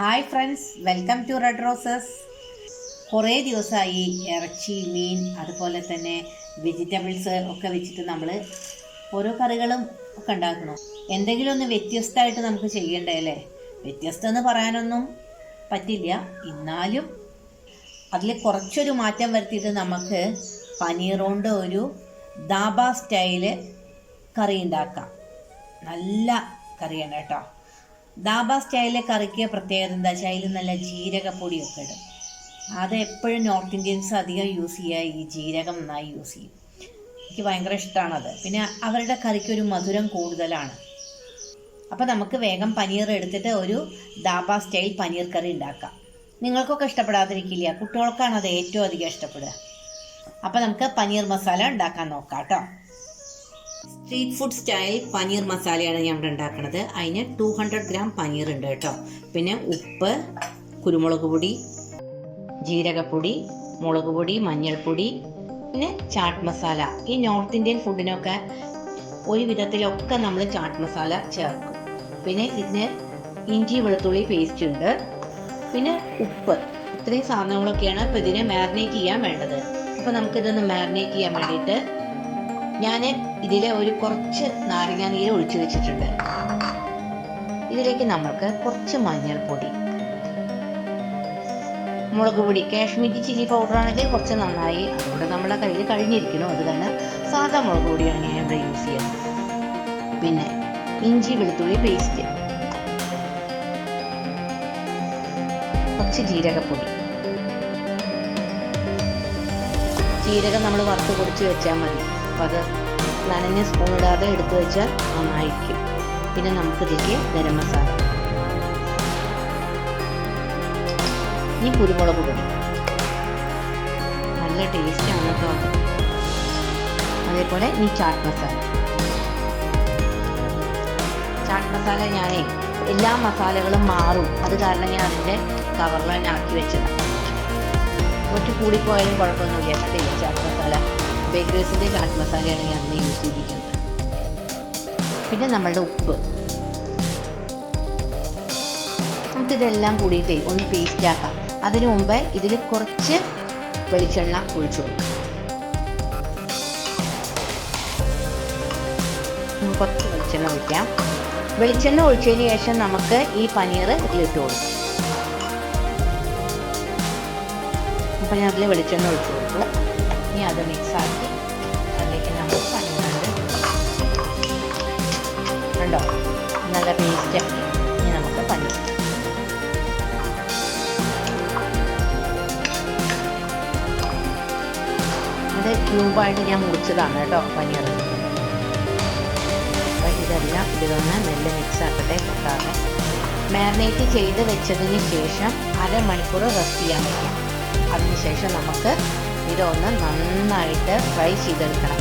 Hi friends welcome to red roses. കുറേ ദിവസമായി ഇറച്ചി മീൻ അതുപോലെ തന്നെ വെജിറ്റബിൾസ് ഒക്കെ വെച്ചിട്ട് നമ്മൾ ഓരോ കറികളും ഒക്കെ ഉണ്ടാക്കണം എന്തെങ്കിലും ഒന്ന് വ്യത്യസ്തമായിട്ട് നമുക്ക് ചെയ്യണ്ടേ അല്ലേ? വ്യത്യസ്തം എന്ന് പറയാനൊന്നും പറ്റില്ല. എന്നാലും അതിൽ കുറച്ചൊരു മാറ്റം വരുത്തിയിട്ട് നമുക്ക് പനീർ കൊണ്ട് ഒരു ദാബ സ്റ്റൈൽ കറി ഉണ്ടാക്കാം. നല്ല കറിയാണ് കേട്ടോ. ദാബ സ്റ്റൈലിലെ കറിക്ക് പ്രത്യേകത എന്താ? വെച്ചാൽ നല്ല ജീരകപ്പൊടിയൊക്കെ ഇടും. അത് എപ്പോഴും നോർത്ത് ഇന്ത്യൻസ് അധികം യൂസ് ചെയ്യുക ഈ ജീരകം നന്നായി യൂസ് ചെയ്യും. എനിക്ക് ഭയങ്കര ഇഷ്ടമാണത് പിന്നെ അവരുടെ കറിക്ക് ഒരു മധുരം കൂടുതലാണ്. അപ്പോൾ നമുക്ക് വേഗം പനീർ എടുത്തിട്ട് ഒരു ദാബാ സ്റ്റൈൽ പനീർ കറി ഉണ്ടാക്കാം. നിങ്ങൾക്കൊക്കെ ഇഷ്ടപ്പെടാതിരിക്കില്ല. കുട്ടികൾക്കാണ് അത് ഏറ്റവും അധികം ഇഷ്ടപ്പെടുക. അപ്പോൾ നമുക്ക് പനീർ മസാല ഉണ്ടാക്കാൻ നോക്കാം കേട്ടോ. സ്ട്രീറ്റ് ഫുഡ് സ്റ്റൈൽ പനീർ മസാലയാണ് ഞാൻ ഇവിടെ ഉണ്ടാക്കുന്നത് അതിന് ടു ഹൺഡ്രഡ് ഗ്രാം പനീർ ഉണ്ട് കേട്ടോ. പിന്നെ ഉപ്പ് കുരുമുളക് പൊടി ജീരകപ്പൊടി മുളക് പൊടി മഞ്ഞൾപ്പൊടി പിന്നെ ചാട്ട് മസാല. ഈ നോർത്ത് ഇന്ത്യൻ ഫുഡിനൊക്കെ ഒരു വിധത്തിലൊക്കെ നമ്മൾ ചാട്ട് മസാല ചേർക്കും. പിന്നെ ഇതിന് ഇഞ്ചി വെളുത്തുള്ളി പേസ്റ്റ് ഉണ്ട്. പിന്നെ ഉപ്പ്. ഇത്രയും സാധനങ്ങളൊക്കെയാണ് ഇപ്പോൾ ഇതിനെ മാരിനേറ്റ് ചെയ്യാൻ വേണ്ടത്. അപ്പോൾ നമുക്കിതൊന്ന് മാരിനേറ്റ് ചെയ്യാൻ വേണ്ടിയിട്ട് ഞാൻ ഇതിലെ ഒരു കുറച്ച് നാരങ്ങ നീര് ഒഴിച്ചു വെച്ചിട്ടുണ്ട്. ഇതിലേക്ക് നമ്മൾക്ക് കുറച്ച് മഞ്ഞൾപ്പൊടി മുളക് പൊടി കാശ്മീരി ചില്ലി പൗഡർ ആണെങ്കിൽ കുറച്ച് നന്നായി അതുകൊണ്ട് നമ്മുടെ കയ്യിൽ കഴിഞ്ഞിരിക്കണം അത് കാരണം സാധാ മുളക് പൊടിയാണ് ഞാൻ ഇവിടെ യൂസ് ചെയ്യുന്നത്. പിന്നെ ഇഞ്ചി വെളുത്തുള്ളി പേസ്റ്റ് കുറച്ച് ജീരകപ്പൊടി. ജീരകം നമ്മൾ വറുത്ത് പൊടിച്ച് വെച്ചാൽ മതി. അപ്പം അത് നനഞ്ഞ സ്പൂൺ ഇടാതെ എടുത്തു വെച്ചാൽ നന്നായിരിക്കും. പിന്നെ നമുക്കിതിലേക്ക് ഗരം മസാല. ഈ കുരുമുളക് പൊടി നല്ല ടേസ്റ്റാണ് കേട്ടോ അതേപോലെ ഈ ചാട്ട് മസാല. ചാട്ട് മസാല ഞാനേ എല്ലാ മസാലകളും മാറും. അത് കാരണം ഞാൻ അതിന്റെ കവറിൽ തന്നെ ആക്കി വെച്ചതാണ്. കുറച്ച് കൂടിപ്പോയാലും കുഴപ്പമൊന്നുമില്ല. ചാട്ട് മസാല. ബേക്കറീസിന്റെ ചാട്ട് മസാലയാണ് ഞാൻ അന്ന് യൂസ് ചെയ്തിരിക്കുന്നത്. പിന്നെ നമ്മളുടെ ഉപ്പ്. നമുക്കിതെല്ലാം കൂടിയിട്ട് ഒന്ന് പേസ്റ്റ് ആക്കാം. അതിനു മുമ്പ് ഇതിൽ കുറച്ച് വെളിച്ചെണ്ണ ഒഴിച്ചു കൊടുക്കാം. കുറച്ച് വെളിച്ചെണ്ണ ഒഴിക്കാം. വെളിച്ചെണ്ണ ഒഴിച്ചതിന് ശേഷം നമുക്ക് ഈ പനീർ ഇതിലിട്ട് കൊടുക്കാം. അപ്പം ഞാൻ അതിൽ വെളിച്ചെണ്ണ ഒഴിച്ചു കൊടുത്തു. ഇനി അത് മിക്സാക്കി അതിലേക്ക് നമ്മൾ പനീറുണ്ട് കണ്ടോ? നല്ല ടേസ്റ്റ് ആക്കി ഇനി നമുക്ക് പനീർ അത് ക്യൂബായിട്ട് ഞാൻ മുറിച്ചതാണ് കേട്ടോ പനീർ അപ്പം ഇതെല്ലാം ഇതൊന്ന് നെല്ല് മിക്സ് ആക്കട്ടെ പൊട്ടാതെ. മാരിനേറ്റ് ചെയ്ത് വെച്ചതിന് ശേഷം അരമണിക്കൂർ റെസ്റ്റ് ചെയ്യാൻ വയ്ക്കാം അതിനുശേഷം നമുക്ക് ഇതൊന്ന് നന്നായിട്ട് ഫ്രൈ ചെയ്തെടുക്കണം.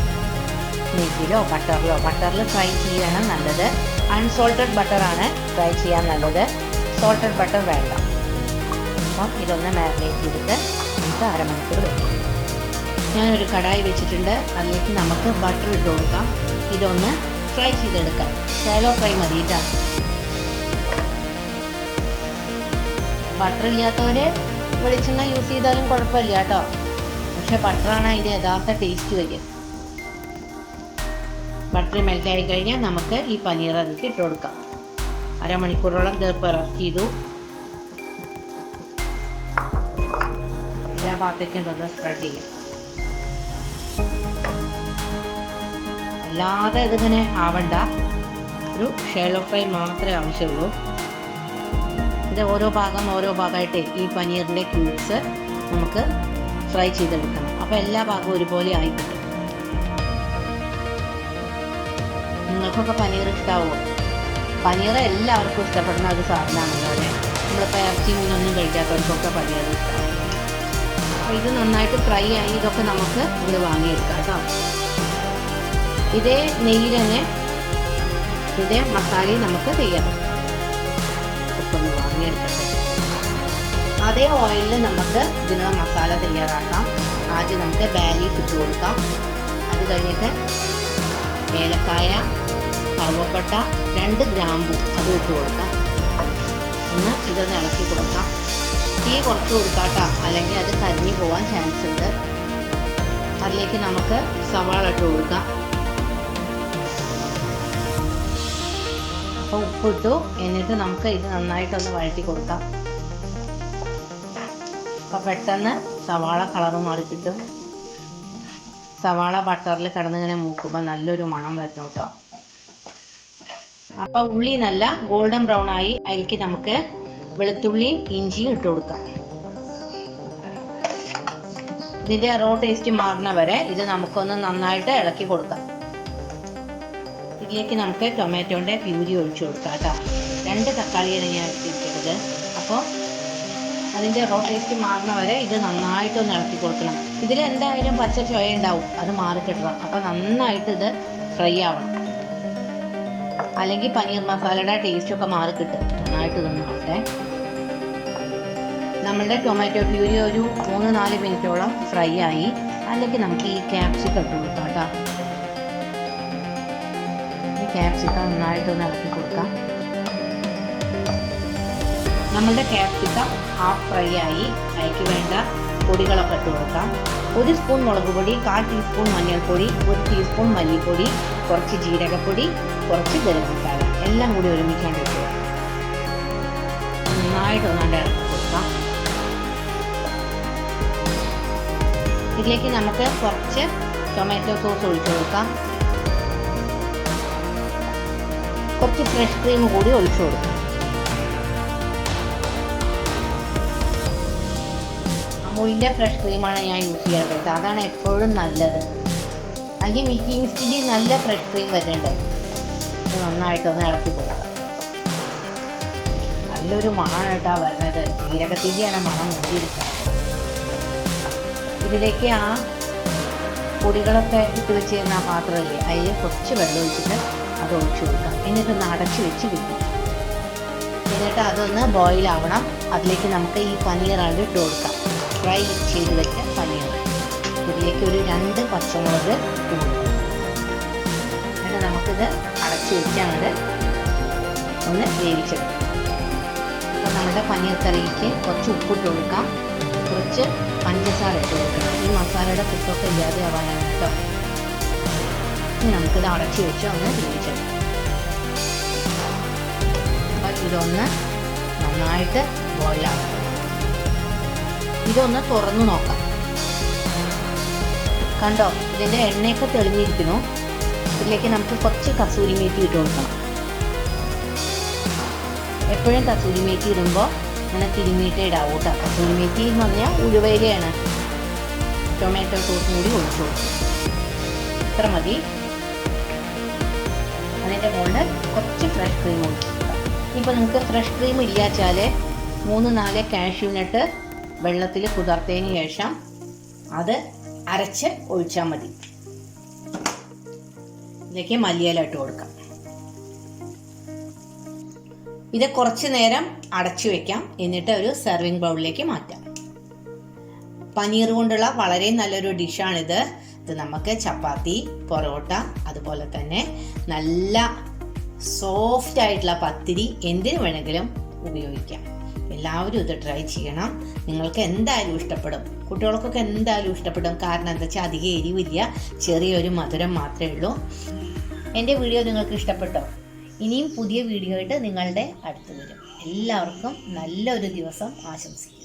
നെയ്യിലോ ബട്ടറിലോ ബട്ടറിൽ ഫ്രൈ ചെയ്യണം നല്ലത്. അൺസോൾട്ടഡ് ബട്ടറാണ് ഫ്രൈ ചെയ്യാൻ നല്ലത്. സോൾട്ടഡ് ബട്ടർ വേണ്ട. അപ്പം ഇതൊന്ന് മാരിനേറ്റ് ചെയ്തിട്ട് നമുക്ക് അരമണിക്കൂർ വെക്കാം. ഞാനൊരു കടായി വെച്ചിട്ടുണ്ട്. അതിലേക്ക് നമുക്ക് ബട്ടർ ഇട്ട് കൊടുക്കാം. ഇതൊന്ന് ഫ്രൈ ചെയ്തെടുക്കാം. ഷാലോ ഫ്രൈ മതി ബട്ടർ ഇല്ലാത്തവർ വെളിച്ചെണ്ണ യൂസ് ചെയ്താലും കുഴപ്പമില്ല കേട്ടോ. പക്ഷെ ബട്ടറാണ് അതിന്റെ യഥാർത്ഥ ടേസ്റ്റ് വരിക. ബട്ടർ മെൽറ്റ് ആയി കഴിഞ്ഞാൽ നമുക്ക് ഈ പനീർ അതിലേക്ക് ഇട്ട് കൊടുക്കാം. അരമണിക്കൂറോളം ഇതിപ്പോൾ ഇറക്കി ചെയ്തു. എല്ലാ ഭാഗത്തേക്കും ഇതൊന്ന് സ്പ്രെഡ് ചെയ്യാം. അല്ലാതെ ഇതിങ്ങനെ ആവണ്ട. ഒരു ഷേലോ ഫ്രൈ മാത്രമേ ആവശ്യമുള്ളൂ. ഇത് ഓരോ ഭാഗം ഓരോ ഭാഗമായിട്ട് ഈ പനീറിന്റെ ക്യൂബ്സ് നമുക്ക് ഫ്രൈ ചെയ്തെടുക്കണം. അപ്പോൾ എല്ലാ ഭാഗവും ഒരുപോലെ ആയി കിട്ടും നിങ്ങൾക്കൊക്കെ പനീർ ഇഷ്ടാവുമോ പനീർ എല്ലാവർക്കും ഇഷ്ടപ്പെടുന്ന ഒരു സാധനമാണല്ലോ അല്ലേ? നമ്മളിപ്പോൾ ഇറച്ചി മീനൊന്നും കഴിക്കാത്തവർക്കൊക്കെ പനീർ ഇഷ്ടമാവും അപ്പോൾ ഇത് നന്നായിട്ട് ഫ്രൈ ആയി ഇതൊക്കെ നമുക്ക് ഇത് വാങ്ങിയെടുക്കാം കേട്ടോ. ഇതേ നെയ്യിൽ തന്നെ ഇതേ മസാലയും നമുക്ക് ചെയ്യാം. ഒക്കെ ഒന്ന് വാങ്ങിയെടുക്കട്ടെ അതേ ഓയിലിൽ നമുക്ക് ഇതിനുള്ള മസാല തയ്യാറാക്കാം. ആദ്യം നമുക്ക് ബാലീഫ് ഇട്ട് കൊടുക്കാം. അത് കഴിഞ്ഞിട്ട് ഏലക്കായ കറുവപ്പട്ട രണ്ട് ഗ്രാമ്പു അത് ഇട്ട് കൊടുക്കാം. ഒന്ന് ഇതൊന്ന് ഇളക്കി കൊടുക്കാം. തീ കുറച്ച് കൊടുക്കാട്ടോ. അല്ലെങ്കിൽ അത് കരിഞ്ഞു പോകാൻ ചാൻസ് ഉണ്ട്. അതിലേക്ക് നമുക്ക് സവാള ഇട്ട് കൊടുക്കാം. അപ്പോൾ ഉപ്പിട്ടു. എന്നിട്ട് നമുക്ക് ഇത് നന്നായിട്ടൊന്ന് വഴറ്റി കൊടുക്കാം. അപ്പോൾ പെട്ടെന്ന് സവാള കളറ് മാറി കിട്ടും. സവാള ബട്ടറിൽ കിടന്നിങ്ങനെ മൂക്കുമ്പോൾ നല്ലൊരു മണം വരുന്നു കേട്ടോ അപ്പോൾ ഉള്ളി നല്ല ഗോൾഡൻ ബ്രൗൺ ആയി അതിലേക്ക് നമുക്ക് വെളുത്തുള്ളിയും ഇഞ്ചിയും ഇട്ട് കൊടുക്കാം. ഇതിന്റെ റോ ടേസ്റ്റ് മാറുന്ന വരെ ഇത് നമുക്കൊന്ന് നന്നായിട്ട് ഇളക്കി കൊടുക്കാം. ഇതിലേക്ക് നമുക്ക് ടൊമാറ്റോന്റെ പ്യൂരി ഒഴിച്ചു കൊടുക്കാം കേട്ടോ രണ്ട് തക്കാളിയാണ് ഞാൻ എടുത്തിരിക്കുന്നത് അപ്പോൾ അതിന്റെ റോ ടേസ്റ്റ് മാറുന്ന വരെ ഇത് നന്നായിട്ടൊന്ന് ഇളക്കി കൊടുക്കണം. ഇതിൽ എന്തായാലും പച്ച ചൊയ ഉണ്ടാവും. അത് മാറിക്കിട്ടണം. അപ്പോൾ നന്നായിട്ട് ഇത് ഫ്രൈ ആവണം. അല്ലെങ്കിൽ പനീർ മസാലയുടെ ടേസ്റ്റ് ഒക്കെ മാറി കിട്ടും നന്നായിട്ട് ഇതൊന്ന് ആവട്ടെ നമ്മളുടെ ടൊമാറ്റോ പ്യൂരി ഒരു മൂന്ന് നാല് മിനിറ്റോളം ഫ്രൈ ആയി. അല്ലെങ്കിൽ നമുക്ക് ഈ ക്യാപ്സിക്കം ഇട്ട് കൊടുക്കാം കേട്ടോ. ഈ ക്യാപ്സിക്കം നന്നായിട്ടൊന്ന് ഇളക്കി കൊടുക്കാം. നമ്മളുടെ ക്യാപ്സിക്കം ഹാഫ് ഫ്രൈ ആയി അതിലേക്ക് വേണ്ട പൊടികളൊക്കെ ഇട്ട് കൊടുക്കാം. ഒരു സ്പൂൺ മുളക് പൊടി കാൽ ടീസ്പൂൺ മഞ്ഞൾപ്പൊടി ഒരു ടീസ്പൂൺ മല്ലിപ്പൊടി കുറച്ച് ജീരകപ്പൊടി കുറച്ച് ഗരം മസാല. എല്ലാം കൂടി ഒരുമിച്ചാണ്ട് ഇട്ട് നന്നായിട്ട് ഒന്നാണ്ട് ഇറക്കി കൊടുക്കാം. ഇതിലേക്ക് നമുക്ക് കുറച്ച് ടൊമാറ്റോ സോസ് ഒഴിച്ചു കൊടുക്കാം. കുറച്ച് ഫ്രഷ് ക്രീം കൂടി ഒഴിച്ചു കൊടുക്കാം. അമൂലിന്റെ ഫ്രഷ് ക്രീമാണ് ഞാൻ യൂസ് ചെയ്യാറ് കേട്ടോ അതാണ് എപ്പോഴും നല്ലത്. അല്ലെങ്കിൽ മിൽക്കി മിസ്റ്റിന്റെ നല്ല ഫ്രഷ് ക്രീം വരുന്നുണ്ട്. നന്നായിട്ടൊന്ന് ഇളക്കി കൊടുക്കാം നല്ലൊരു മണമാണ് കേട്ടോ വരുന്നത്. ജീരകത്തിന്റെയാണ് മണം നോക്കിയിരിക്കുന്നത് ഇതിലേക്ക് ആ പൊടികളൊക്കെ ഇട്ട് വെച്ചിരുന്ന ആ പാത്രമില്ലേ അതിൽ കുറച്ച് വെള്ളം ഒഴിച്ചിട്ട് അത് ഒഴിച്ചു കൊടുക്കാം. എന്നിട്ട് ഒന്ന് അടച്ച് വെച്ച് വെക്കും എന്നിട്ട് അതൊന്ന് ബോയിൽ ആവണം. അതിലേക്ക് നമുക്ക് ഈ പനീർ ഇട്ട് കൊടുക്കാം. ഫ്രൈ ചെയ്ത് വെച്ച പനീർ ഇതിലേക്ക് ഒരു രണ്ട് പച്ചമുളക് ഇട്ട് കൊടുക്കാം എന്നിട്ട് നമുക്കിത് അടച്ച് വെച്ചാണ് ഒന്ന് വേവിച്ചെടുക്കാം അപ്പോൾ നമ്മുടെ പനീർ കുറച്ച് ഉപ്പിട്ട് കൊടുക്കാം. കുറച്ച് പഞ്ചസാര ഇട്ട് കൊടുക്കണം ഈ മസാലയുടെ കുത്തൊക്കെ ഇല്ലാതെ ആവാനാണ് കേട്ടോ. നമുക്കിത് അടച്ച് വെച്ച് ഒന്ന് വേവിച്ചെടുക്കാം. അപ്പം ഇതൊന്ന് നന്നായിട്ട് ബോയിലാവും ഇതൊന്ന് തുറന്നു നോക്കാം. കണ്ടോ? ഇതിന്റെ എണ്ണയൊക്കെ തെളിഞ്ഞിരിക്കുന്നു. ഇതിലേക്ക് നമുക്ക് കുറച്ച് കസൂരി മേത്തി ഇട്ട് കൊടുക്കണം. എപ്പോഴും കസൂരി മേത്തി ഇടുമ്പോൾ ഇങ്ങനെ തിരുമിയിട്ടേ ഇടാവൂ കേട്ടോ കസൂരി മേത്തി എന്ന് പറഞ്ഞാൽ ഉഴുവയിലയാണ് ടൊമാറ്റോ സോസും കൂടി ഒഴിച്ചു കൊടുക്കും. ഇത്ര മതി. അതിന്റെ മുകളിൽ കുറച്ച് ഫ്രഷ് ക്രീം ഒഴിച്ചു ഇപ്പോൾ നിങ്ങൾക്ക് ഫ്രഷ് ക്രീം ഇല്ലാച്ചാൽ മൂന്ന് നാല് കാഷ്യൂ നട്ട് വെള്ളത്തിൽ കുതിർത്തതിന് ശേഷം അത് അരച്ച് ഒഴിച്ചാൽ മതി. ഇതിലേക്ക് മല്ലിയില ഇട്ട് കൊടുക്കാം. ഇത് കുറച്ച് നേരം അടച്ചു വെക്കാം. എന്നിട്ട് ഒരു സെർവിങ് ബൗളിലേക്ക് മാറ്റാം. പനീർ കൊണ്ടുള്ള വളരെ നല്ലൊരു ഡിഷാണിത്. ഇത് നമുക്ക് ചപ്പാത്തി പൊറോട്ട അതുപോലെ തന്നെ നല്ല സോഫ്റ്റ് ആയിട്ടുള്ള പത്തിരി എന്തിനു വേണമെങ്കിലും ഉപയോഗിക്കാം. എല്ലാവരും ഇത് ട്രൈ ചെയ്യണം. നിങ്ങൾക്ക് എന്തായാലും ഇഷ്ടപ്പെടും. കുട്ടികൾക്കൊക്കെ എന്തായാലും ഇഷ്ടപ്പെടും. കാരണം എന്താ വെച്ചാൽ അധികം എരിവില്ല. ചെറിയൊരു മധുരം മാത്രമേ ഉള്ളൂ. എന്റെ വീഡിയോ നിങ്ങൾക്ക് ഇഷ്ടപ്പെട്ടോ? ഇനിയും പുതിയ വീഡിയോ ആയിട്ട് നിങ്ങളുടെ അടുത്ത് വരും. എല്ലാവർക്കും നല്ലൊരു ദിവസം ആശംസിക്കും